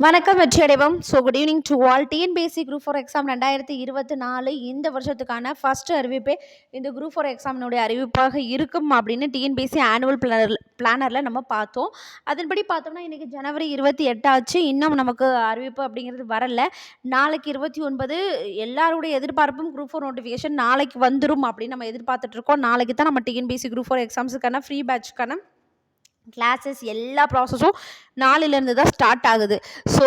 வணக்கம் வெற்றியடைவோம் so good evening to all TNPSC group four exam ரெண்டாயிரத்தி இருபத்தி நாலு இந்த வருஷத்துக்கான ஃபர்ஸ்ட் அறிவிப்பே இந்த குரூப் ஃபோர் எக்ஸாமினுடைய அறிவிப்பாக இருக்கும் அப்படின்னு டிஎன்பிஎஸ்சி ஆனுவல் பிளானர் பிளானரில் நம்ம பார்த்தோம். அதன்படி பார்த்தோம்னா இன்றைக்கி ஜனவரி இருபத்தி எட்டாச்சு இன்னும் நமக்கு அறிவிப்பு அப்படிங்கிறது வரல. நாளைக்கு இருபத்தி ஒன்பது எல்லாருடைய எதிர்பார்ப்பும் குரூப் ஃபோர் நோட்டிஃபிகேஷன் நாளைக்கு வந்துடும் அப்படின்னு நம்ம எதிர்பார்த்துட்ருக்கோம் நாளைக்கு தான் நம்ம டிஎன்பிஎஸ்சி குரூப் ஃபோர் எக்ஸாம்ஸுக்கான ஃப்ரீ பேட்ச்க்கான கிளாஸஸ் எல்லா ப்ராசஸும் நாளிலேருந்து தான் ஸ்டார்ட் ஆகுது. ஸோ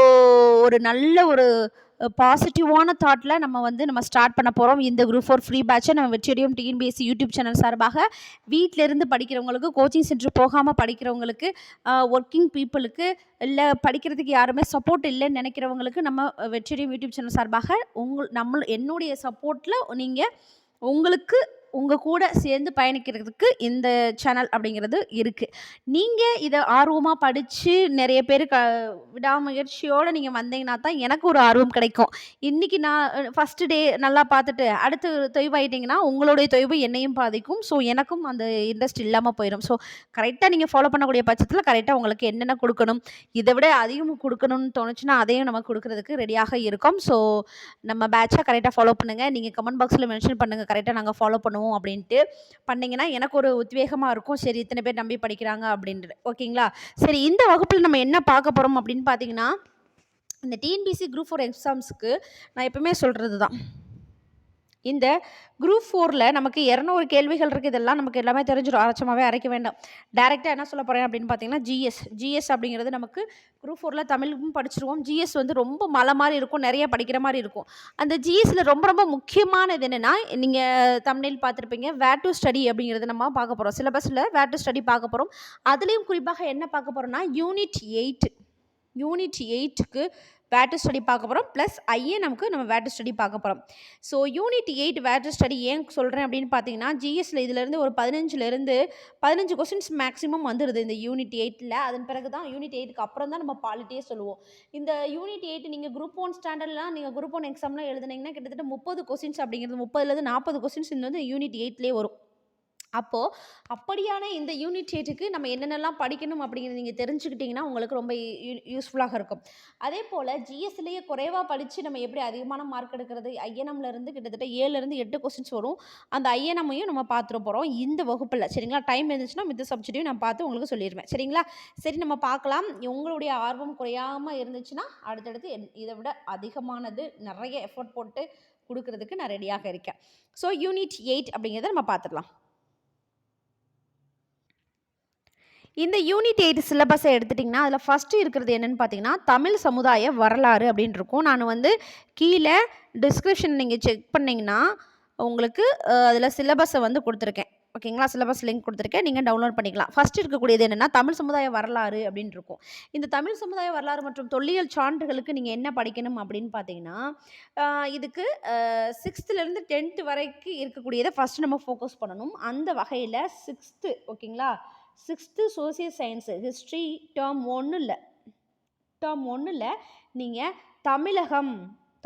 ஒரு நல்ல ஒரு பாசிட்டிவான தாட்டில் நம்ம வந்து நம்ம ஸ்டார்ட் பண்ண போகிறோம் இந்த குரூப் ஃபோர் ஃப்ரீ பேட்சை நம்ம வெற்றியடியும் டிஎன்பிஎஸ்சி யூடியூப் சேனல் சார்பாக. வீட்டிலேருந்து படிக்கிறவங்களுக்கு கோச்சிங் சென்டர் போகாமல் படிக்கிறவங்களுக்கு ஒர்க்கிங் பீப்புளுக்கு இல்லை படிக்கிறதுக்கு யாருமே சப்போர்ட் இல்லைன்னு நினைக்கிறவங்களுக்கு நம்ம வெற்றியடியும் யூடியூப் சேனல் சார்பாக உங்கள் நம்ம என்னுடைய சப்போர்ட்டில் நீங்கள் உங்களுக்கு உங்கள் கூட சேர்ந்து பயணிக்கிறதுக்கு இந்த சேனல் அப்படிங்கிறது இருக்குது நீங்கள் இதை ஆர்வமாக படித்து நிறைய பேர் க விடாமுயற்சியோடு நீங்கள் வந்தீங்கன்னா தான் எனக்கு ஒரு ஆர்வம் கிடைக்கும். இன்றைக்கி நான் ஃபஸ்ட்டு டே நல்லா பார்த்துட்டு அடுத்து தொய்வாயிட்டிங்கன்னா உங்களுடைய தொய்வு என்னையும் பாதிக்கும். ஸோ எனக்கும் அந்த இன்ட்ரெஸ்ட் இல்லாமல் போயிடும் ஸோ கரெக்டாக நீங்கள் ஃபாலோ பண்ணக்கூடிய பட்சத்தில் கரெக்டாக உங்களுக்கு என்னென்ன கொடுக்கணும் இதை விட அதிகம் கொடுக்கணும்னு தோணுச்சுன்னா அதையும் நம்ம கொடுக்குறதுக்கு ரெடியாக இருக்கும். ஸோ நம்ம பேட்சாக கரெக்டாக ஃபாலோ பண்ணுங்கள் நீங்கள் கமெண்ட் பாக்ஸில் மென்ஷன் பண்ணுங்கள் கரெக்டாக நாங்கள் ஃபாலோ பண்ணுவோம். அப்படின்ட்டு பண்ணிங்கன்னா எனக்கு ஒரு உத்வேகமாக இருக்கும். சரி இத்தனை பேர் நம்பி படிக்கிறாங்க அப்படின்ட்டு ஓகேங்களா? சரி இந்த வகுப்பில் நம்ம என்ன பார்க்க போகிறோம் அப்படின்னு பார்த்தீங்கன்னா இந்த டிஎன்பிசி குரூப் ஃபோர் எக்ஸாம்ஸுக்கு நான் எப்பவுமே சொல்கிறது தான் இந்த குரூப் ஃபோரில் நமக்கு இரநூறு கேள்விகள் இருக்குது இதெல்லாம் நமக்கு எல்லாமே தெரிஞ்சிடும் அரைச்சமாகவே அரைக்க வேண்டாம். டேரெக்டாக என்ன சொல்ல போகிறேன் அப்படின்னு பார்த்தீங்கன்னா ஜிஎஸ் ஜிஎஸ் அப்படிங்கிறது நமக்கு குரூப் ஃபோரில் தமிழுக்கும் படிச்சிருவோம். ஜிஎஸ் வந்து ரொம்ப மலை மாதிரி இருக்கும். நிறைய படிக்கிற மாதிரி இருக்கும். அந்த ஜிஎஸ்சில் ரொம்ப ரொம்ப முக்கியமானது என்னென்னா நீங்கள் தமிழில் பார்த்துருப்பீங்க. வேர் டு ஸ்டடி அப்படிங்கிறது நம்ம பார்க்க போகிறோம் சிலபஸில் வேர் டு ஸ்டடி பார்க்க போகிறோம் அதுலேயும் குறிப்பாக என்ன பார்க்க போகிறோம்னா யூனிட் எயிட் யூனிட் எயிட்டுக்கு வேட்டு ஸ்டடி பார்க்க போகிறோம் ப்ளஸ் ஐஏ நமக்கு நம்ம வேட்டு ஸ்டடி பார்க்க போகிறோம் ஸோ யூனிட் எயிட் வேட்டு ஸ்டடி ஏன் சொல்கிறேன் அப்படின்னு பார்த்தீங்கன்னா ஜிஎஸ்சில் இதிலேருந்து ஒரு பதினஞ்சுலேருந்து பதினஞ்சு கொஸ்டின்ஸ் மேக்ஸிமம் வந்துடுது இந்த யூனிட் எயிட்டில் அதன் பிறகு தான் யூனிட் எயிட்டுக்கு அப்புறம் தான் நம்ம பாலிட்டியே சொல்லுவோம். இந்த யூனிட் எயிட் நீங்கள் குரூப் ஒன் ஸ்டாண்டர்ட்லாம் நீங்கள் குரூப் ஒன் எக்ஸாம்லாம் எழுதுனீங்கன்னா கிட்டத்தட்ட முப்பது கொஸ்டின்ஸ் அப்படிங்கிறது முப்பதுலேருந்து நாற்பது கொஸ்டின்ஸ் இந்த வந்து யூனிட் எயிட்லேயே வரும். அப்போது அப்படியான இந்த யூனிட் எயிட்டுக்கு நம்ம என்னென்னலாம் படிக்கணும் அப்படிங்கிறது நீங்கள் தெரிஞ்சுக்கிட்டிங்கன்னா உங்களுக்கு ரொம்ப யூஸ்ஃபுல்லாக இருக்கும். அதே போல் ஜிஎஸ்லேயே குறைவாக படித்து நம்ம எப்படி அதிகமான மார்க் எடுக்கிறது? ஐஎன்எம்லேருந்து கிட்டத்தட்ட ஏழுலேருந்து எட்டு கொஸ்டின்ஸ் வரும். அந்த ஐஎன்எம்மையும் நம்ம பார்த்துட போகிறோம் இந்த வகுப்பில் சரிங்களா? டைம் இருந்துச்சுன்னா மித்த சப்ஜெக்டையும் நான் பார்த்து உங்களுக்கு சொல்லிடுவேன். சரிங்களா? சரி நம்ம பார்க்கலாம். உங்களுடைய ஆர்வம் குறையாமல் இருந்துச்சுன்னா அடுத்தடுத்து இதை விட அதிகமானது நிறைய எஃபர்ட் போட்டு கொடுக்கறதுக்கு நான் ரெடியாக இருக்கேன். ஸோ யூனிட் எயிட் அப்படிங்கிறத நம்ம பார்த்துடலாம். இந்த யூனிட் எயிட் சிலபஸை எடுத்துட்டிங்கன்னா அதில் ஃபஸ்ட்டு இருக்கிறது என்னென்னு பார்த்தீங்கன்னா தமிழ் சமுதாய வரலாறு அப்படின்னு இருக்கும். நான் வந்து கீழே டிஸ்கிரிப்ஷன் நீங்கள் செக் பண்ணிங்கன்னா உங்களுக்கு அதில் சிலபஸை வந்து கொடுத்துருக்கேன். ஓகேங்களா சிலபஸ் லிங்க் கொடுத்துருக்கேன். நீங்கள் டவுன்லோட் பண்ணிக்கலாம். ஃபஸ்ட் இருக்கக்கூடியது என்னென்னா தமிழ் சமுதாய வரலாறு அப்படின்னு இருக்கும். இந்த தமிழ் சமுதாய வரலாறு மற்றும் தொல்லியல் சான்றுகளுக்கு நீங்கள் என்ன படிக்கணும் அப்படின்னு பார்த்தீங்கன்னா இதுக்கு சிக்ஸ்த்துலேருந்து டென்த்து வரைக்கும் இருக்கக்கூடியதை ஃபஸ்ட்டு நம்ம ஃபோக்கஸ் பண்ணணும். அந்த வகையில் சிக்ஸ்த்து ஓகேங்களா sixth social science. History term ஒன்றில் டேர்ம் ஒன்றில் நீங்கள் தமிழகம்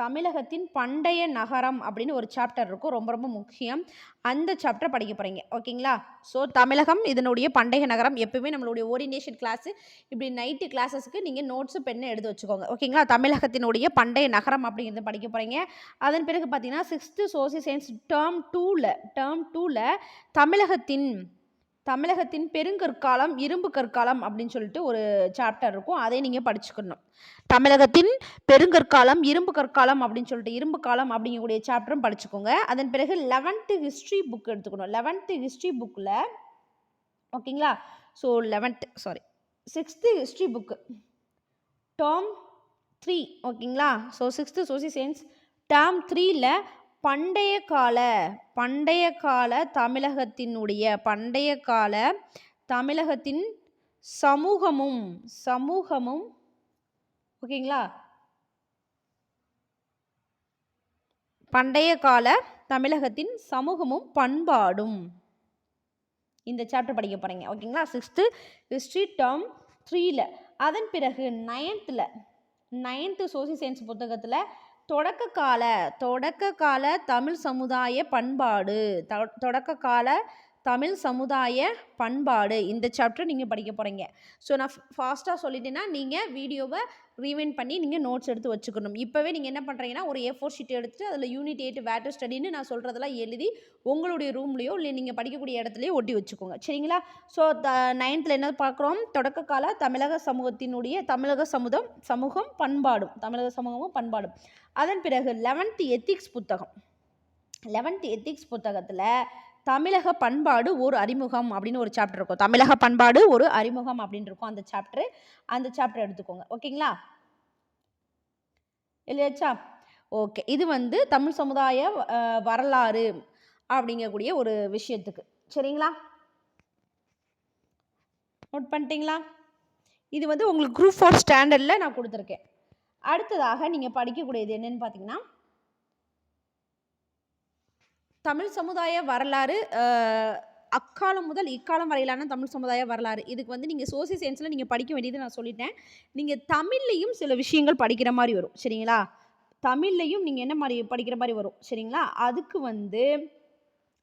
தமிழகத்தின் பண்டைய நகரம் அப்படின்னு ஒரு சாப்டர் இருக்கும். ரொம்ப ரொம்ப முக்கியம். அந்த சாப்டர் படிக்க போகிறீங்க ஓகேங்களா? ஸோ தமிழகம் இதனுடைய பண்டைய நகரம். எப்பவுமே நம்மளுடைய ஓரியன்டேஷன் கிளாஸு இப்படி நைட்டு கிளாஸஸ்க்கு நீங்கள் நோட்ஸு பெண்ணை எடுத்து வச்சுக்கோங்க. ஓகேங்களா? தமிழகத்தினுடைய பண்டைய நகரம் அப்படிங்கிறத படிக்க போகிறீங்க அதன் பிறகு பார்த்தீங்கன்னா சிக்ஸ்த்து சோசியல் சயின்ஸ் டேர்ம் டூவில் டேர்ம் டூவில் தமிழகத்தின் தமிழகத்தின் பெருங்கற்காலம் இரும்பு கற்காலம் அப்படின்னு சொல்லிட்டு ஒரு சாப்டர் இருக்கும். அதை நீங்கள் படிச்சுக்கணும். தமிழகத்தின் பெருங்கற்காலம் இரும்பு கற்காலம் அப்படின்னு சொல்லிட்டு இரும்பு காலம் அப்படிங்கக்கூடிய சாப்டரும் படிச்சுக்கோங்க. அதன் பிறகு லெவன்த்து ஹிஸ்ட்ரி புக் எடுத்துக்கணும். லெவன்த்து ஹிஸ்ட்ரி புக்கில் ஓகேங்களா? So eleventh sorry sixth history book term three ஓகேங்களா? So sixth social science term த்ரீயில் பண்டைய கால பண்டைய கால தமிழகத்தினுடைய பண்டைய கால தமிழகத்தின் சமூகமும் சமூகமும் ஓகேங்களா? பண்டைய கால தமிழகத்தின் சமூகமும் பண்பாடும். இந்த சாப்டர் படிக்க போகிறீங்க ஓகேங்களா? சிக்ஸ்த்து ஹிஸ்ட்ரி டேர்ம் த்ரீயில் அதன் பிறகு நைன்த்தில் நைன்த்து சோசியல் சயின்ஸ் புத்தகத்தில் தொடக்க கால தொடக்க கால தமிழ் சமுதாய பண்பாடு தொடக்க கால தமிழ் சமுதாய பண்பாடு. இந்த சாப்டர் நீங்கள் படிக்க போகிறீங்க ஸோ நான் ஃபாஸ்ட்டாக சொல்லிட்டேன்னா நீங்கள் வீடியோவை ரீவைண்ட் பண்ணி நீங்கள் நோட்ஸ் எடுத்து வச்சுக்கணும். இப்போவே நீங்கள் என்ன பண்ணுறீங்கன்னா ஒரு ஏ ஃபோர் ஷீட் எடுத்துட்டு அதில் யூனிட் எயிட் வேட்டர் ஸ்டடின்னு நான் சொல்கிறதெல்லாம் எழுதி உங்களுடைய ரூம்லேயோ இல்லை நீங்கள் படிக்கக்கூடிய இடத்துலையோ ஒட்டி வச்சுக்கோங்க. சரிங்களா? ஸோ த நைன்த்தில் என்ன பார்க்குறோம்? தொடக்க கால தமிழக சமூகத்தினுடைய தமிழக சமுதம் சமூகம் பண்பாடும். தமிழக சமூகமும் பண்பாடும். அதன் பிறகு லெவன்த் எத்திக்ஸ் புத்தகம். லெவன்த் எத்திக்ஸ் புத்தகத்தில் தமிழக பண்பாடு ஒரு அறிமுகம் அப்படின்னு ஒரு சாப்டர் இருக்கும். தமிழக பண்பாடு ஒரு அறிமுகம் அப்படின்னு இருக்கும் அந்த சாப்டர் அந்த சாப்டர் எடுத்துக்கோங்க. ஓகேங்களா? இல்லையாச்சா? ஓகே. இது வந்து தமிழ் சமுதாய வரலாறு அப்படிங்கக்கூடிய ஒரு விஷயத்துக்கு. சரிங்களா? நோட் பண்ணிட்டீங்களா? இது வந்து உங்களுக்கு குரூப் ஃபோர் ஸ்டாண்டர்டில் நான் கொடுத்துருக்கேன். அடுத்ததாக நீங்கள் படிக்கக்கூடியது என்னன்னு பார்த்தீங்கன்னா தமிழ் சமுதாய வரலாறு அக்காலம் முதல் இக்காலம் வரையிலான தமிழ் சமுதாய வரலாறு. இதுக்கு வந்து நீங்கள் சோசியல் சயின்ஸில் நீங்கள் படிக்க வேண்டியது நான் சொல்லிட்டேன். நீங்கள் தமிழ்லையும் சில விஷயங்கள் படிக்கிற மாதிரி வரும். சரிங்களா? தமிழ்லையும் நீங்கள் என்ன மாதிரி படிக்கிற மாதிரி வரும்? சரிங்களா? அதுக்கு வந்து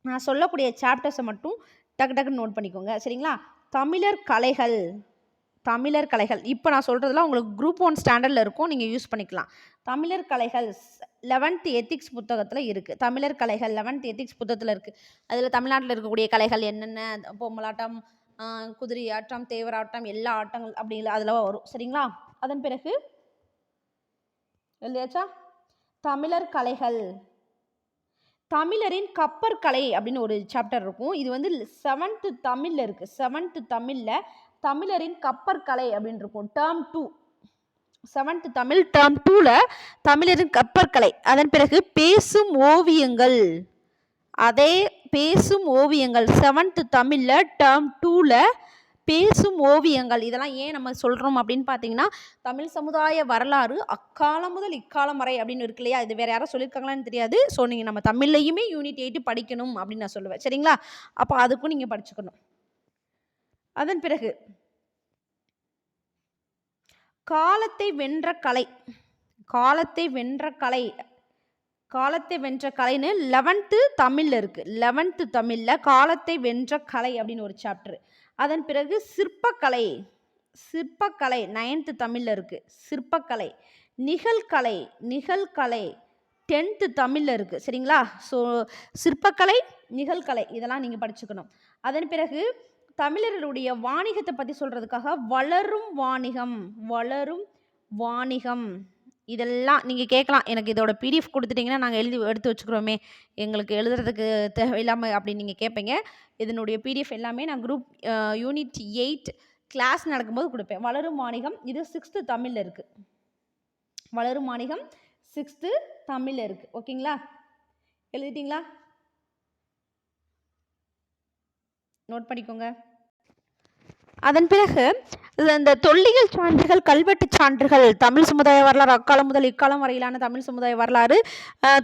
நான் சொல்லக்கூடிய சாப்டர்ஸை மட்டும் டக்கு டக்குன்னு நோட் பண்ணிக்கோங்க. சரிங்களா? தமிழர் கலைகள். தமிழர் கலைகள். இப்போ நான் சொல்கிறதுலாம் உங்களுக்கு குரூப் ஒன் ஸ்டாண்டர்டில் இருக்கும். நீங்கள் யூஸ் பண்ணிக்கலாம். தமிழர் கலைகள் லெவன்த் எத்திக்ஸ் புத்தகத்தில் இருக்குது தமிழர் கலைகள் லெவன்த் எத்திக்ஸ் புத்தகத்தில் இருக்குது அதில் தமிழ்நாட்டில் இருக்கக்கூடிய கலைகள் என்னென்ன? பொம்மலாட்டம் குதிரை ஆட்டம் தேவராட்டம் எல்லா ஆட்டங்கள் அப்படி அதில் வரும். சரிங்களா? அதன் பிறகு இல்லையாச்சா தமிழர் கலைகள். தமிழரின் கப்பர் கலை அப்படின்னு ஒரு சாப்டர் இருக்கும். இது வந்து செவன்த்து தமிழில் இருக்குது செவன்த்து தமிழில் தமிழரின் கப்பற்கலை அப்படின்னு இருக்கும். Term two seventh Tamil term டூவில் தமிழரின் கப்பற்கலை. அதன் பிறகு பேசும் ஓவியங்கள். அதே பேசும் ஓவியங்கள். செவன்த் தமிழில் டேர்ம் டூவில் பேசும் ஓவியங்கள். இதெல்லாம் ஏன் நம்ம சொல்கிறோம் அப்படின்னு பார்த்தீங்கன்னா தமிழ் சமுதாய வரலாறு அக்காலம் முதல் இக்காலம் வரை அப்படின்னு இருக்கு இல்லையா? இது வேறு யாரும் சொல்லியிருக்காங்களான்னு தெரியாது. ஸோ நீங்கள் நம்ம தமிழ்லையுமே யூனிட் எயிட்டு படிக்கணும் அப்படின்னு நான் சொல்லுவேன். சரிங்களா? அப்போ அதுக்கும் நீங்கள் படிச்சுக்கணும். அதன் பிறகு காலத்தை வென்ற கலை காலத்தை வென்ற கலை காலத்தை வென்ற கலைன்னு லெவன்த்து தமிழில் இருக்குது லெவன்த்து தமிழில் காலத்தை வென்ற கலை அப்படின்னு ஒரு சாப்டர் அதன் பிறகு சிற்பக்கலை சிற்பக்கலை நைன்த்து தமிழில் இருக்குது சிற்பக்கலை நிகழ்கலை நிகழ்கலை டென்த்து தமிழில் இருக்குது சரிங்களா? ஸோ சிற்பக்கலை நிகழ்கலை இதெல்லாம் நீங்கள் படிச்சுக்கணும். அதன் பிறகு தமிழர்களுடைய வாணிகத்தை பற்றி சொல்கிறதுக்காக வளரும் வாணிகம் வளரும் வாணிகம். இதெல்லாம் நீங்கள் கேட்கலாம். எனக்கு இதோட பிடிஎஃப் கொடுத்துட்டிங்கன்னா நாங்கள் எழுதி எடுத்து வச்சுக்கிறோமே. எங்களுக்கு எழுதுறதுக்கு தேவையில்லாமல் அப்படின்னு நீங்கள் கேட்பீங்க. இதனுடைய பிடிஎஃப் எல்லாமே நான் குரூப் யூனிட் எயிட் கிளாஸ் நடக்கும்போது கொடுப்பேன். வளரும் வாணிகம் இது சிக்ஸ்த்து தமிழில் இருக்குது வளரும் வாணிகம் சிக்ஸ்த்து தமிழில் இருக்குது ஓகேங்களா? எழுதிட்டிங்களா? நோட் பண்ணிக்கோங்க. அதன் பிறகு இந்த தொல்லியல் சான்றுகள் கல்வெட்டு சான்றுகள் தமிழ் சமுதாய வரலாறு அக்காலம் முதல் இக்காலம் வரையிலான தமிழ் சமுதாய வரலாறு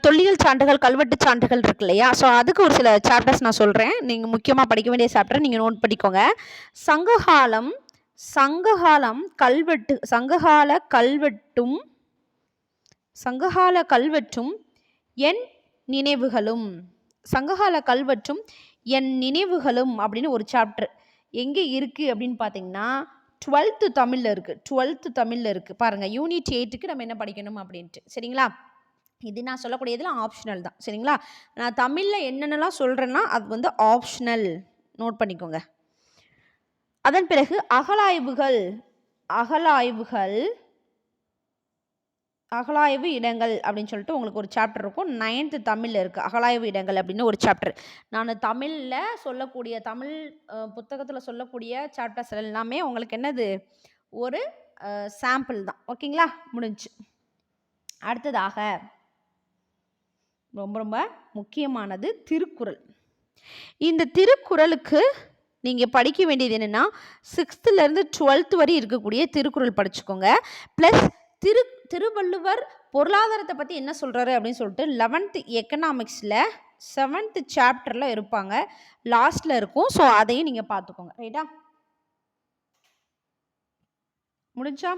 தொல்லியல் சான்றுகள் கல்வெட்டு சான்றுகள் இருக்கு இல்லையா? ஸோ அதுக்கு ஒரு சில சாப்டர்ஸ் நான் சொல்கிறேன் நீங்கள் முக்கியமாக படிக்க வேண்டிய சாப்டர் நீங்கள் நோட் பண்ணிக்கோங்க. சங்ககாலம் சங்ககாலம் கல்வெட்டு சங்ககால கல்வெட்டும் சங்ககால கல்வெட்டும் என் நினைவுகளும். சங்ககால கல்வெட்டும் என் நினைவுகளும் அப்படின்னு ஒரு சாப்டர் எங்கே இருக்குது அப்படின்னு பார்த்தீங்கன்னா டுவெல்த்து தமிழில் இருக்குது டுவெல்த்து தமிழில் இருக்குது பாருங்கள் யூனிட் எயிட்டுக்கு நம்ம என்ன படிக்கணும் அப்படின்ட்டு. சரிங்களா? இது நான் சொல்லக்கூடியதில் ஆப்ஷனல் தான். சரிங்களா? நான் தமிழில் என்னென்னலாம் சொல்கிறேன்னா அது வந்து ஆப்ஷனல் நோட் பண்ணிக்கோங்க. அதன் பிறகு அகலாய்வுகள் அகலாய்வுகள் அகலாய்வு இடங்கள் அப்படின்னு சொல்லிட்டு உங்களுக்கு ஒரு சாப்டர் இருக்கும். நைன்த்து தமிழில் இருக்குது அகலாய்வு இடங்கள் அப்படின்னு ஒரு சாப்டர் நான் தமிழில் சொல்லக்கூடிய தமிழ் புத்தகத்தில் சொல்லக்கூடிய சாப்டர்ஸ் எல்லாமே உங்களுக்கு என்னது? ஒரு சாம்பிள் தான். ஓகேங்களா? முடிஞ்சு. அடுத்ததாக ரொம்ப ரொம்ப முக்கியமானது திருக்குறள். இந்த திருக்குறளுக்கு நீங்கள் படிக்க வேண்டியது என்னென்னா சிக்ஸ்த்துலேருந்து டுவெல்த் வரை இருக்கக்கூடிய திருக்குறள் படிச்சுக்கோங்க. ப்ளஸ் திரு திருவள்ளுவர் பொருளாதாரத்தை பற்றி என்ன சொல்கிறாரு அப்படின்னு சொல்லிட்டு லெவன்த்து எக்கனாமிக்ஸில் செவன்த்து சாப்டரில் இருப்பாங்க. லாஸ்ட்டில் இருக்கும். ஸோ அதையும் நீங்கள் பார்த்துக்கோங்க. ரைட்டா முடிஞ்சா?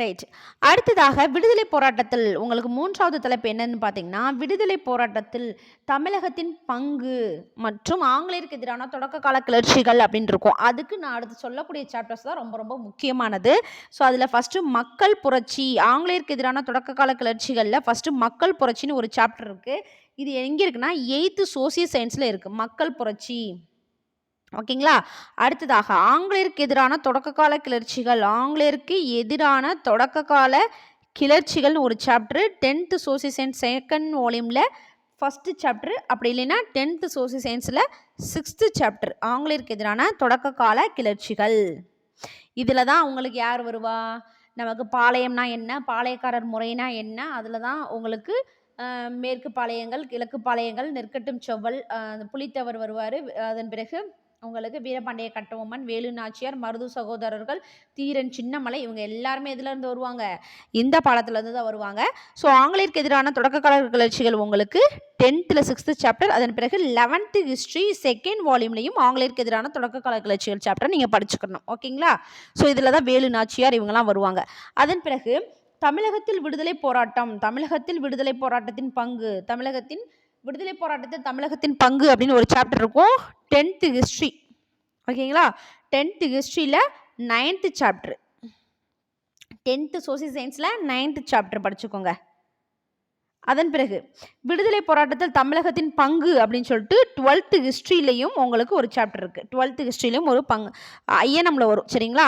ரைட் அடுத்ததாக விடுதலை போராட்டத்தில் உங்களுக்கு மூன்றாவது தலைப்பு என்னன்னு பார்த்தீங்கன்னா விடுதலை போராட்டத்தில் தமிழகத்தின் பங்கு மற்றும் ஆங்கிலேயருக்கு எதிரான தொடக்க கால கிளர்ச்சிகள் அப்படின்னு இருக்கும். அதுக்கு நான் அடுத்து சொல்லக்கூடிய சாப்டர்ஸ் தான் ரொம்ப ரொம்ப முக்கியமானது. ஸோ அதில் ஃபஸ்ட்டு மக்கள் புரட்சி ஆங்கிலேயருக்கு எதிரான தொடக்க கால கிளர்ச்சிகளில் ஃபஸ்ட்டு மக்கள் புரட்சின்னு ஒரு சாப்டர் இருக்குது இது எங்கே இருக்குன்னா எயித்து சோசியல் சயின்ஸில் இருக்குது மக்கள் புரட்சி. ஓகேங்களா? அடுத்ததாக ஆங்கிலேயருக்கு எதிரான தொடக்க கால கிளர்ச்சிகள். ஆங்கிலேயருக்கு எதிரான தொடக்ககால கிளர்ச்சிகள் ஒரு chapter tenth social science second வால்யூமில் first chapter அப்படி இல்லைன்னா டென்த்து சோசியல் சயின்ஸில் சிக்ஸ்த்து சாப்டர் ஆங்கிலேயருக்கு எதிரான தொடக்க கால கிளர்ச்சிகள். இதில் தான் உங்களுக்கு யார் வருவா? நமக்கு பாளையம்னா என்ன? பாளையக்காரர் முறைனா என்ன? அதில் தான் உங்களுக்கு மேற்கு பாளையங்கள் கிழக்கு பாளையங்கள் நெற்கட்டும் செவ்வல் அஹ், அந்த வருவார். அதன் பிறகு உங்களுக்கு வீரபாண்டிய கட்டபொம்மன் வேலு நாச்சியார் மருது சகோதரர்கள் தீரன் சின்னமலை இவங்க எல்லாருமே எதுல இருந்து வருவாங்க. இந்த பாலத்திலேருந்து தான் வருவாங்க. ஸோ ஆங்கிலேயருக்கு எதிரான தொடக்கக்கால கிளர்ச்சிகள் உங்களுக்கு டென்த்தில் சிக்ஸ்த்து சாப்டர் அதன் பிறகு லெவன்த்து ஹிஸ்ட்ரி செகண்ட் வால்யூம்லையும் ஆங்கிலேயருக்கு எதிரான தொடக்கக்கால கிளர்ச்சிகள் சாப்டர் நீங்கள் படிச்சுக்கணும். ஓகேங்களா? ஸோ இதில் தான் வேலு நாச்சியார் இவங்கெல்லாம் வருவாங்க. அதன் பிறகு தமிழகத்தில் விடுதலை போராட்டம் தமிழகத்தில் விடுதலை போராட்டத்தின் பங்கு தமிழகத்தின் விடுதலை போராட்டத்தில் தமிழகத்தின் பங்கு அப்படின்னு ஒரு சாப்டர் இருக்கும். டென்த்து ஹிஸ்ட்ரி ஓகேங்களா? டென்த்து ஹிஸ்ட்ரியில் நைன்த்து சாப்டர் டென்த்து சோசியல் சயின்ஸில் நைன்த்து சாப்டர் படிச்சுக்கோங்க. அதன் பிறகு விடுதலை போராட்டத்தில் தமிழகத்தின் பங்கு அப்படின்னு சொல்லிட்டு டுவெல்த்து ஹிஸ்ட்ரியிலையும் உங்களுக்கு ஒரு சாப்டர் இருக்குது டுவெல்த்து ஹிஸ்ட்ரியிலையும் ஒரு பங்கு ஐஎன்எம்மில் வரும். சரிங்களா?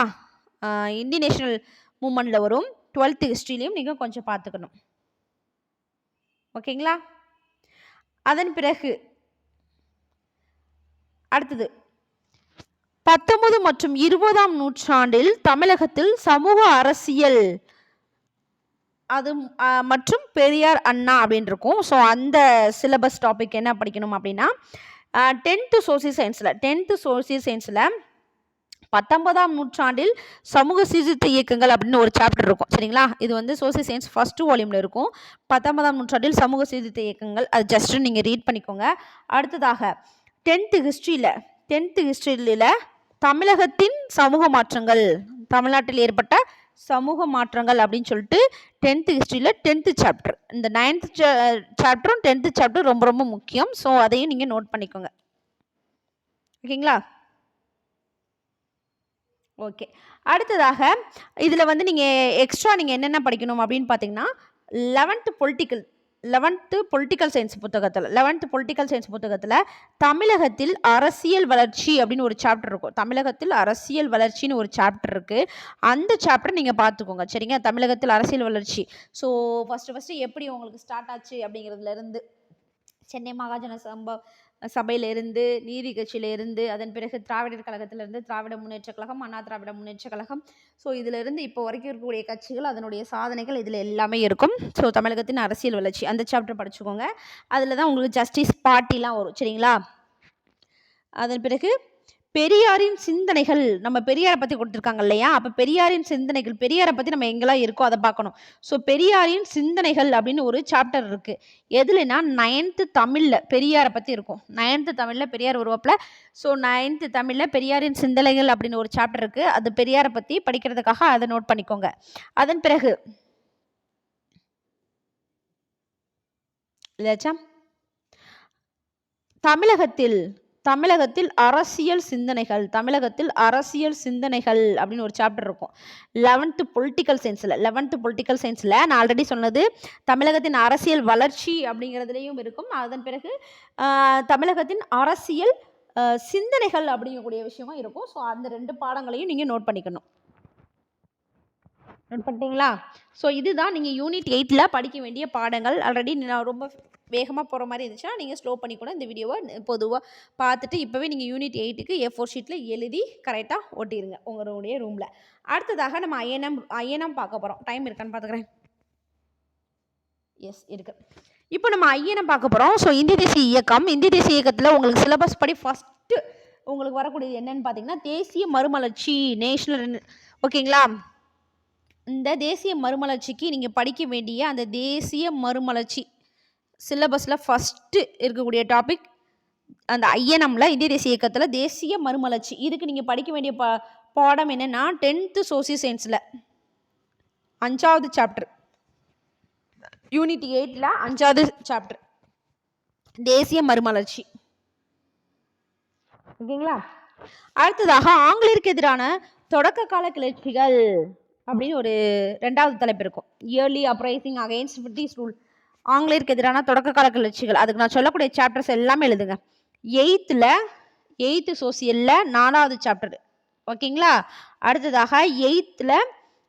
இந்தியன் நேஷனல் மூமெண்ட்டில் வரும். டுவெல்த்து ஹிஸ்ட்ரியிலையும் நீங்கள் கொஞ்சம் பார்த்துக்கணும். ஓகேங்களா? அதன் பிறகு அடுத்தது பத்தொன்பது மற்றும் இருபதாம் நூற்றாண்டில் தமிழகத்தில் சமூக அரசியல் அது மற்றும் பெரியார் அண்ணா அப்படின்னு இருக்கும் ஸோ அந்த சிலபஸ் டாபிக் என்ன படிக்கணும் அப்படின்னா டென்த்து சோசியல் சயின்ஸில் டென்த்து சோசியல் சயின்ஸில் பத்தொன்பதாம் நூற்றாண்டில் சமூக சீர்திருத்த இயக்கங்கள் அப்படின்னு ஒரு சாப்டர் இருக்கும். சரிங்களா? இது வந்து சோசியல் சயின்ஸ் ஃபர்ஸ்ட் வால்யூமில் இருக்கும். பத்தொன்பதாம் நூற்றாண்டில் சமூக சீர்திருத்த இயக்கங்கள் அது ஜஸ்ட்டு நீங்கள் ரீட் பண்ணிக்கோங்க. அடுத்ததாக டென்த்து ஹிஸ்ட்ரியில் டென்த்து ஹிஸ்ட்ரியில் தமிழகத்தின் சமூக மாற்றங்கள். தமிழ்நாட்டில் ஏற்பட்ட சமூக மாற்றங்கள் அப்படின்னு சொல்லிட்டு டென்த்து ஹிஸ்ட்ரியில் டென்த்து சாப்டர் இந்த நைன்த்து சாப்டரும் டென்த்து சாப்டர் ரொம்ப ரொம்ப முக்கியம். ஸோ அதையும் நீங்கள் நோட் பண்ணிக்கோங்க. ஓகேங்களா? ஓகே. அடுத்ததாக இதில் வந்து நீங்கள் எக்ஸ்ட்ரா நீங்கள் என்னென்ன படிக்கணும் அப்படின்னு பார்த்தீங்கன்னா eleventh political eleventh political science புத்தகத்தில் லெவன்த்து பொலிட்டிக்கல் சயின்ஸ் புத்தகத்தில் தமிழகத்தில் அரசியல் வளர்ச்சி அப்படின்னு ஒரு சாப்டர் இருக்கும். தமிழகத்தில் அரசியல் வளர்ச்சின்னு ஒரு சாப்டர் இருக்குது அந்த சாப்டர் நீங்கள் பார்த்துக்கோங்க சரிங்க தமிழகத்தில் அரசியல் வளர்ச்சி. ஸோ ஃபஸ்ட்டு ஃபஸ்ட்டு எப்படி உங்களுக்கு ஸ்டார்ட் ஆச்சு அப்படிங்கிறதுலேருந்து சென்னை மகாஜன சம்ப சபையிலிருந்து நீதி கட்சியிலிருந்து அதன் பிறகு திராவிடர் கழகத்திலிருந்து திராவிட முன்னேற்ற கழகம் அண்ணா திராவிட முன்னேற்ற கழகம். ஸோ இதிலிருந்து இப்போ வரைக்கும் இருக்கக்கூடிய கட்சிகள் அதனுடைய சாதனைகள் இதில் எல்லாமே இருக்கும். ஸோ தமிழகத்தின் அரசியல் வளர்ச்சி அந்த சாப்டர் படிச்சுக்கோங்க. அதில் தான் உங்களுக்கு ஜஸ்டிஸ் பார்ட்டிலாம் வரும் சரிங்களா? அதன் பிறகு பெரியாரின் சிந்தனைகள் நம்ம பெரியாரை பற்றி கொடுத்துருக்காங்க இல்லையா? அப்போ பெரியாரின் சிந்தனைகள் பெரியாரை பற்றி நம்ம எங்கெல்லாம் இருக்கோ அதை பார்க்கணும். ஸோ பெரியாரின் சிந்தனைகள் அப்படின்னு ஒரு சாப்டர் இருக்குது எதுலனா நைன்த்து தமிழில் பெரியாரை பற்றி இருக்கும். நைன்த்து தமிழில் பெரியார் உருவாப்பில். ஸோ நைன்த்து தமிழில் பெரியாரின் சிந்தனைகள் அப்படின்னு ஒரு சாப்டர் இருக்குது அது பெரியாரை பற்றி படிக்கிறதுக்காக அதை நோட் பண்ணிக்கோங்க. அதன் பிறகு இல்லையாச்சா தமிழகத்தில் தமிழகத்தில் அரசியல் சிந்தனைகள் தமிழகத்தில் அரசியல் சிந்தனைகள் அப்படின்னு ஒரு சாப்டர் இருக்கும். லெவன்த்து பொலிட்டிக்கல் சயின்ஸில் லெவன்த்து பொலிட்டிக்கல் சயின்ஸில் நான் ஆல்ரெடி சொன்னது தமிழகத்தின் அரசியல் வளர்ச்சி அப்படிங்கிறதுலையும் இருக்கும். அதன் பிறகு தமிழகத்தின் அரசியல் சிந்தனைகள் அப்படிங்கக்கூடிய விஷயமும் இருக்கும். ஸோ அந்த ரெண்டு பாடங்களையும் நீங்கள் நோட் பண்ணிக்கணும். நோட் பண்ணிட்டீங்களா? ஸோ இதுதான் நீங்கள் யூனிட் எயிட்டில் படிக்க வேண்டிய பாடங்கள். ஆல்ரெடி நான் ரொம்ப வேகமாக போகிற மாதிரி இருந்துச்சுன்னா நீங்கள் ஸ்லோ பண்ணி கூட இந்த வீடியோவை பொதுவாக பார்த்துட்டு இப்போவே நீங்கள் யூனிட் எயிட்டுக்கு ஏ ஃபோர் ஷீட்டில் எழுதி கரெக்டாக ஒட்டிடுங்க உங்களுடைய ரூமில் அடுத்ததாக நம்ம ஐஎன்எம் ஐஎன்எம் பார்க்க போகிறோம் டைம் இருக்கான்னு பார்த்துக்கிறேன் எஸ் இருக்கு. இப்போ நம்ம ஐஎன்எம் பார்க்க போகிறோம் ஸோ இந்திய தேசிய இயக்கம் இந்திய தேசிய இயக்கத்தில் உங்களுக்கு சிலபஸ் படி ஃபஸ்ட்டு உங்களுக்கு வரக்கூடியது என்னென்னு பார்த்தீங்கன்னா தேசிய மறுமலர்ச்சி நேஷனல் ஓகேங்களா? இந்த தேசிய மறுமலர்ச்சிக்கு நீங்கள் படிக்க வேண்டிய அந்த தேசிய மறுமலர்ச்சி சிலபஸில் ஃபஸ்ட்டு இருக்கக்கூடிய டாபிக் அந்த ஐஎன்எம்ல இந்திய தேசிய இயக்கத்தில் தேசிய மறுமலர்ச்சி. இதுக்கு நீங்கள் படிக்க வேண்டிய பா பாடம் என்னென்னா டென்த்து சோசியல் சயின்ஸில் அஞ்சாவது சாப்டர் யூனிட் எயிட்டில் அஞ்சாவது சாப்டர் தேசிய மறுமலர்ச்சி. ஓகேங்களா? அடுத்ததாக ஆங்கிலேயருக்கு எதிரான தொடக்க கால கிளர்ச்சிகள். அப்படின்னு ஒரு ரெண்டாவது தலைப்பு இருக்கும். Early uprising against British rule ஆங்கிலேயருக்கு எதிரான தொடக்க கால கிளர்ச்சிகள். அதுக்கு நான் சொல்லக்கூடிய சாப்டர்ஸ் எல்லாமே எழுதுங்க. எயித்தில் எயித்து சோசியலில் நாலாவது சாப்டர் ஓகேங்களா? அடுத்ததாக எயித்தில்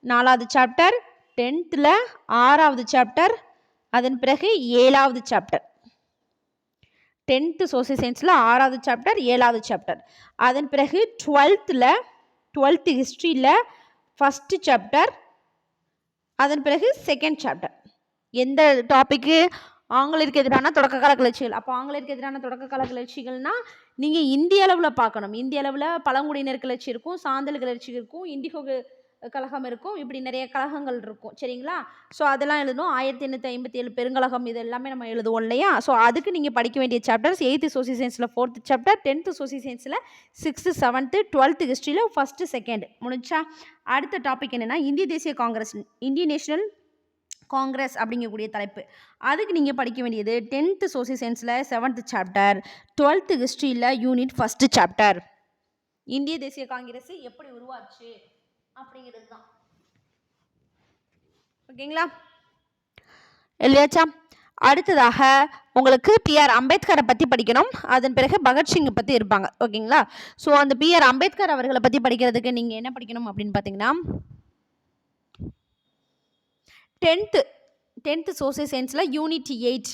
நாலாவது சாப்டர் டென்த்தில் ஆறாவது சாப்டர் அதன் பிறகு ஏழாவது சாப்டர் டென்த்து சோசியல் சயின்ஸில் ஆறாவது சாப்டர் ஏழாவது சாப்டர் அதன் பிறகு டுவெல்த்தில் டுவெல்த்து ஹிஸ்ட்ரியில் ஃபஸ்ட்டு சாப்டர் அதன் பிறகு செகண்ட் சாப்டர் எந்த டாப்பிக்கு ஆங்கிலேயருக்கு எதிரான தொடக்க கால கிளர்ச்சிகள்? அப்போ ஆங்கிலேயருக்கு எதிரான தொடக்க கால கிளர்ச்சிகள்னா நீங்கள் இந்திய அளவில் பார்க்கணும். இந்திய அளவில் பழங்குடியினர் கிளர்ச்சி இருக்கும் சாந்தல் கிளர்ச்சி இருக்கும் இண்டிகோ கழகம் இருக்கும். இப்படி நிறைய கழகங்கள் இருக்கும். சரிங்களா? ஸோ அதெல்லாம் எழுதணும். ஆயிரத்தி எண்ணூற்றி ஐம்பத்தி ஏழு பெருங்கழகம் இது எல்லாமே நம்ம எழுதுவோம் இல்லையா? ஸோ அதுக்கு நீங்கள் படிக்க வேண்டிய சாப்டர்ஸ் எயித்து சோசியல் சயின்ஸில் ஃபோர்த்து சாப்டர் டென்த்து சோசியல் சயின்ஸில் சிக்ஸ்த்து செவன்த்து டுவெல்த்து ஹிஸ்ட்ரியில் ஃபஸ்ட்டு செகண்ட் முடிச்சா அடுத்த டாபிக் என்னென்னா இந்திய தேசிய காங்கிரஸ் இந்திய நேஷனல் காங்கிரஸ் அப்படிங்கக்கூடிய தலைப்பு. அதுக்கு நீங்கள் படிக்க வேண்டியது டென்த்து சோசியல் சயின்ஸில் செவன்த்து சாப்டர் டுவெல்த்து ஹிஸ்ட்ரியில் யூனிட் ஃபஸ்ட்டு சாப்டர் இந்திய தேசிய காங்கிரஸ் எப்படி உருவாச்சு? அப்படிங்கிறது தான் ஓகேங்களா? இல்லையாச்சா? அடுத்ததாக உங்களுக்கு பிஆர் அம்பேத்கரை பற்றி படிக்கணும். அதன் பிறகு பகத்சிங்கை பற்றி இருப்பாங்க. ஓகேங்களா? ஸோ அந்த பிஆர் அம்பேத்கர் அவர்களை பற்றி படிக்கிறதுக்கு நீங்கள் என்ன படிக்கணும் அப்படின்னு பார்த்தீங்கன்னா டென்த்து டென்த்து சோசியல் சயின்ஸில் யூனிட் எயிட்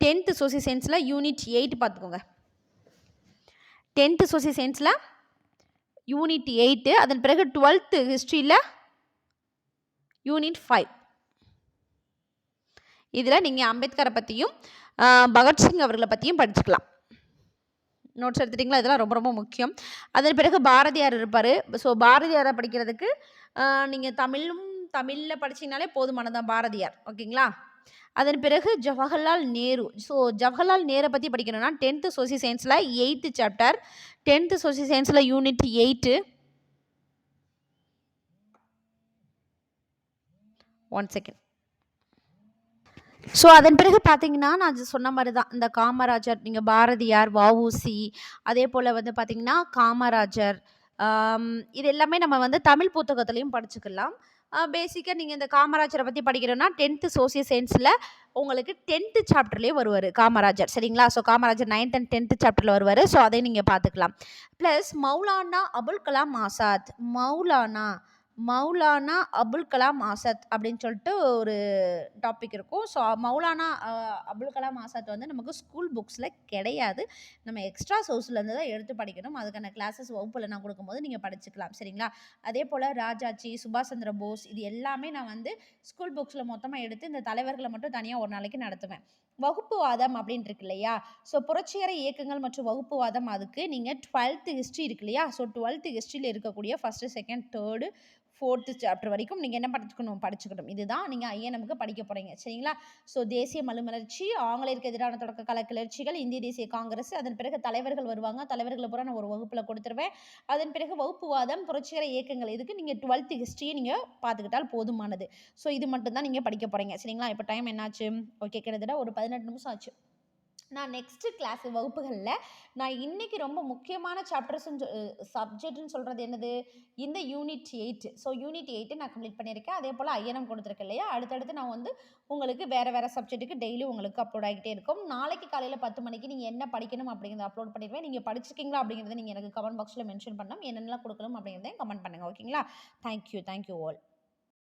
டென்த்து சோசியல் சயின்ஸில் யூனிட் எயிட் பார்த்துக்கோங்க டென்த்து சோசியல் சயின்ஸில் யூனிட் எயிட்டு அதன் பிறகு டுவெல்த்து ஹிஸ்ட்ரியில் யூனிட் ஃபைவ் இதில் நீங்கள் அம்பேத்கரை பற்றியும் பகத்சிங் அவர்களை பற்றியும் படிச்சுக்கலாம். நோட்ஸ் எடுத்துட்டிங்களா? இதெல்லாம் ரொம்ப ரொம்ப முக்கியம். அதன் பிறகு பாரதியார் இருப்பார். ஸோ பாரதியாரை படிக்கிறதுக்கு நீங்கள் தமிழும் தமிழில் படிச்சிங்கனாலே போதுமானதான் பாரதியார். ஓகேங்களா அதன் பிறகு ஜவஹர்லால் நேரு. ஸோ ஜவஹர்லால் நேரை பற்றி படிக்கணும்னா டென்த்து சோசியல் சயின்ஸில் எயித்து சாப்டர் டென்த்து சோசியல் சயின்ஸில் unit eight one second so அதன் பிறகு பார்த்தீங்கன்னா நான் சொன்ன மாதிரி தான் இந்த காமராஜர் நீங்கள் பாரதியார் வஉசி அதே போல் வந்து பார்த்தீங்கன்னா காமராஜர் இது எல்லாமே நம்ம வந்து தமிழ் புத்தகத்துலேயும் படிச்சுக்கலாம். பேசிக்காக நீங்கள் இந்த காமராஜரை பற்றி படிக்கிறோன்னா டென்த்து சோசியல் சயின்ஸில் உங்களுக்கு டென்த்து சாப்டர்லேயே வருவார் காமராஜர். சரிங்களா? So Kamarajar ninth and tenth சாப்டரில் வருவார். ஸோ அதை நீங்கள் பார்த்துக்கலாம். ப்ளஸ் மௌலானா அபுல் கலாம் ஆசாத். மௌலானா மௌலானா அபுல் கலாம் ஆசாத் அப்படின்னு சொல்லிட்டு ஒரு டாபிக் இருக்கும். ஸோ மௌலானா அபுல் கலாம் ஆசாத் வந்து நமக்கு ஸ்கூல் புக்ஸில் கிடையாது. நம்ம எக்ஸ்ட்ரா சோர்ஸ்லேருந்து தான் எடுத்து படிக்கணும். அதுக்கான கிளாஸஸ் வகுப்பில் நான் கொடுக்கும்போது நீங்கள் படிச்சுக்கலாம் சரிங்களா? அதே போல் ராஜாச்சி சுபாஷ் சந்திர போஸ் இது எல்லாமே நான் வந்து ஸ்கூல் புக்ஸில் மொத்தமாக எடுத்து இந்த தலைவர்களை மட்டும் தனியாக ஒரு நாளைக்கு நடத்துவேன். வகுப்புவாதம் அப்படின்னு இருக்கு இல்லையா? ஸோ புரட்சிகர இயக்கங்கள் மற்றும் வகுப்புவாதம் அதுக்கு நீங்கள் டுவெல்த்து ஹிஸ்ட்ரி இருக்கு இல்லையா? ஸோ டுவெல்த்து ஹிஸ்ட்ரியில் இருக்கக்கூடிய first second third fourth chapter வரைக்கும் நீங்கள் என்ன படிச்சுக்கணும்? படிச்சுக்கணும். இதுதான் நீங்கள் ஐஎன்எம்க்கு படிக்க போகிறீங்க சரிங்களா? ஸோ தேசிய மலுமலர்ச்சி ஆங்கிலேயருக்கு எதிரான தொடக்க கல கிளர்ச்சிகள் இந்திய தேசிய காங்கிரஸ் அதன் பிறகு தலைவர்கள் வருவாங்க. தலைவர்களை பூரா நான் ஒரு வகுப்பில் கொடுத்துருவேன். அதன் பிறகு வகுப்புவாதம் புரட்சிகர இயக்கங்கள் இதுக்கு நீங்கள் டுவெல்த்து ஹிஸ்ட்ரியை நீங்கள் பார்த்துக்கிட்டால் போதுமானது. ஸோ இது மட்டும்தான் நீங்கள் படிக்க போகிறீங்க சரிங்களா? இப்போ டைம் என்னாச்சு? ஓகே கிட்டத்தட்ட ஒரு பதினெட்டு நிமிஷம் ஆச்சு. நான் நெக்ஸ்ட்டு கிளாஸ் வகுப்புகளில் நான் இன்றைக்கி ரொம்ப முக்கியமான சாப்டர்ஸ்ன்னு சப்ஜெக்ட்னு சொல்கிறது என்னது? இந்த unit eight so unit eight நான் கம்ப்ளீட் பண்ணியிருக்கேன். அதே போல் ஐஎன்எம் கொடுத்துருக்கேன் இல்லையா? அடுத்தடுத்து நான் வந்து உங்களுக்கு வேறு வேறு சப்ஜெக்ட்டுக்கு டெய்லி உங்களுக்கு அப்லோட் ஆகிட்டே இருக்கும். நாளைக்கு காலையில் பத்து மணிக்கு நீங்கள் என்ன படிக்கணும் அப்படிங்கிறத அப்லோட் பண்ணிடுவேன் நீங்கள் படிச்சிருக்கீங்களா அப்படிங்கிறத நீங்கள் எனக்கு கமெண்ட் பாக்ஸில் மென்ஷன் பண்ணணும். என்னென்னலாம் கொடுக்கணும் அப்படிங்கிறதையும் கமெண்ட் பண்ணுங்கள் ஓகேங்களா தேங்க்யூ தேங்க்யூ ஆல்